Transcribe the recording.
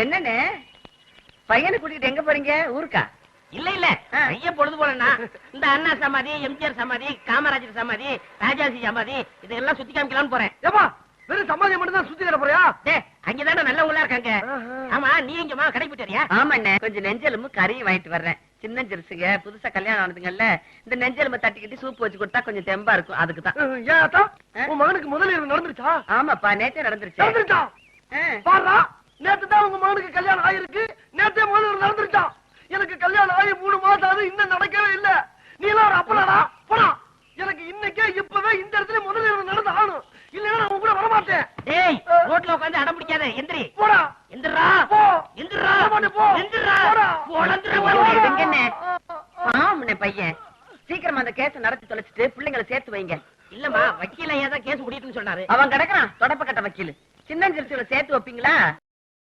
என்னண்ணே பையனை கூட்டிட்டு எங்க போறீங்க? ஊருக்கா? இல்ல இல்ல. ஐய பொழுது போலன்னா இந்த அண்ணா சமாதி எம்ஜிஆர் சமாதி காமராஜர் சமாதி ராஜாஜி சமாதி இதெல்லாம் சுத்தி காமிக்கலாம்னு போறேன். ஏப்பா வெறும் சமாதியம் மட்டும் தான் சுத்தி தர போறியா? டே அங்கதானே நல்லவங்களா இருக்காங்க. ஆமா நீ எங்கம்மா கடைக்கு போயிட்டியா? ஆமாண்ணே கொஞ்சம் நெஞ்செலும்பு கறியும் வாங்கிட்டு வர்றேன். சின்ன ஜெருசுங்க புதுசா கல்யாணம் ஆனதுங்கல்ல இந்த நெஞ்செலும்பு தட்டிக்கிட்டு சூப்பு வச்சு கொடுத்தா கொஞ்சம் தெம்பா இருக்கும் அதுக்கு தான் ஏன்? உன் மகனுக்கு முதலில் நடந்துருச்சா? ஆமாப்பா நேத்தே நடந்துருச்சு. நடந்துருச்சா. பாருடா நேத்து தான் உங்க மகனுக்கு கல்யாணம் ஆயிருக்கு. நேத்தே முதலில் நடந்துருச்சா எனக்கு கல்யாணம் ஆகி மூணு மாசம் ஆகுது இன்னும் நடக்கவே இல்ல. நீ எல்லாம் ஒரு அப்பலாடா போடா. எனக்கு இன்னைக்கே இப்பவே இந்த இடத்துல முதலில் நடந்து ஆகணும். இல்லைன்னா நான் உன் கூட வரமாட்டேன். டேய் ரோட்ல உட்கார்ந்து அடம் பிடிக்காத எந்திரி. போடா. எந்திரா. போ. எந்திரா. போ. எந்திரா. போடா. பையன். சீக்கிரமா அந்த கேஸ நடத்தி தொலைச்சிட்டு பிள்ளைங்களை சேர்த்து வைங்க. இல்லம்மா வக்கீல ஏதா கேஸ் முடியுதுன்னு சொன்னாரு அவன் கிடக்குறான் தொடப்பக்கட்ட வக்கீல். சின்ன ஜெருசுல சேர்த்து வைப்பீங்களா?